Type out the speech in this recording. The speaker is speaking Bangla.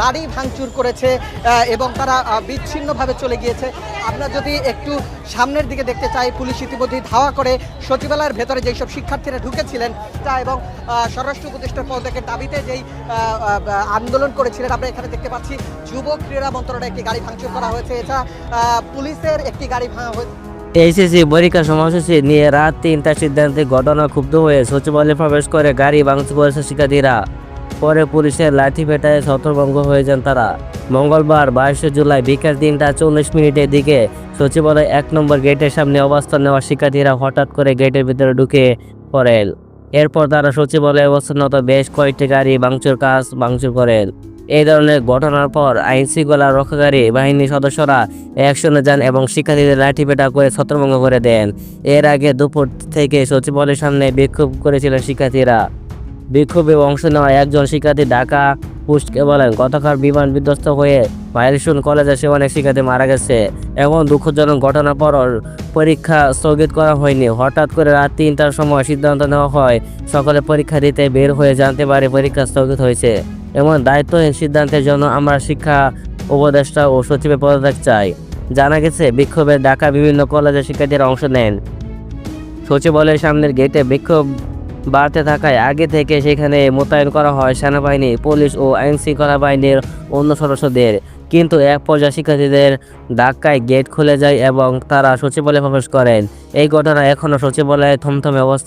গাড়ি ভাঙচুর করেছে এবং তারা বিচ্ছিন্নভাবে চলে গিয়েছে। আমরা যদি একটু সামনের দিকে দেখতে চাই, পুলিশ ইতিমধ্যেই ধাওয়া করে সচিবালয়ের ভেতরে যেসব শিক্ষার্থীরা ঢুকেছিলেন, তা এবং স্বরাষ্ট্র উপদেষ্টার পদত্যাগের দাবিতে যেই আন্দোলন করেছিলেন, আমরা এখানে দেখতে পাচ্ছি যুব ক্রীড়া মন্ত্রণালয়ে একটি গাড়ি ভাঙচুর করা হয়েছে। এছাড়া পুলিশের একটি গাড়ি ভাঙা হয়েছে। এইচএসসি পরীক্ষা সময়সূচি নিয়ে রাত তিনটার সিদ্ধান্তে ঘটনা ক্ষুব্ধ হয়ে সচিবালয়ে প্রবেশ করে গাড়ি ভাঙচুর করেছে শিক্ষার্থীরা। পরে পুলিশের লাঠি পেটায় ছত্রভঙ্গ হয়ে যান তারা। মঙ্গলবার বাইশে জুলাই বিকেল তিনটা চল্লিশ মিনিটের দিকে সচিবালয় এক নম্বর গেটের সামনে অবস্থান নেওয়া শিক্ষার্থীরা হঠাৎ করে গেটের ভিতরে ঢুকে পড়েন। এরপর তারা সচিবালয়ে অবস্থানরত বেশ কয়েকটি গাড়ি ভাঙচুর কাজ ভাঙচুর করেন। এই ধরনের ঘটনার পর আইন শৃঙ্খলা রক্ষাকারী বাহিনীর সদস্যরা অ্যাকশনে যান এবং শিক্ষার্থীদের লাঠিপেটা করে ছত্রভঙ্গ করে দেন। এর আগে দুপুর থেকে সচিবালয়ের সামনে বিক্ষোভ করেছিলেন শিক্ষার্থীরা। বিক্ষোভে অংশ নেওয়া একজন শিক্ষার্থী ঢাকা পুষ্টকে বলেন, গতকাল বিমান বিধ্বস্ত হয়ে মাইলস্টোন কলেজে সে অনেক শিক্ষার্থী মারা গেছে। এখন দুঃখজনক ঘটনার পর পরীক্ষা স্থগিত করা হয়নি। হঠাৎ করে রাত তিনটার সময় সিদ্ধান্ত নেওয়া হয়, সকলে পরীক্ষা দিতে বের হয়ে জানতে পারে পরীক্ষা স্থগিত হয়েছে। এমন দায়িত্বহীন সিদ্ধান্তের জন্য আমরা শিক্ষা উপদেষ্টা ও সচিবের পদত্যাগ চাই। জানা গেছে, বিক্ষোভে ঢাকা বিভিন্ন কলেজের শিক্ষার্থীরা অংশ নেন। সচিবালয়ের সামনের গেটে বিক্ষোভ বাড়তে থাকায় আগে থেকে সেখানে মোতায়েন করা হয় সেনাবাহিনী, পুলিশ ও আইনশৃঙ্খলা বাহিনীর অন্য সদস্যদের। কিন্তু এক পর্যায়ে শিক্ষার্থীদের ধাক্কায় গেট খুলে যায় এবং তারা সচিবালয়ে প্রবেশ করেন। এই ঘটনা এখনও সচিবালয়ে থমথমে অবস্থা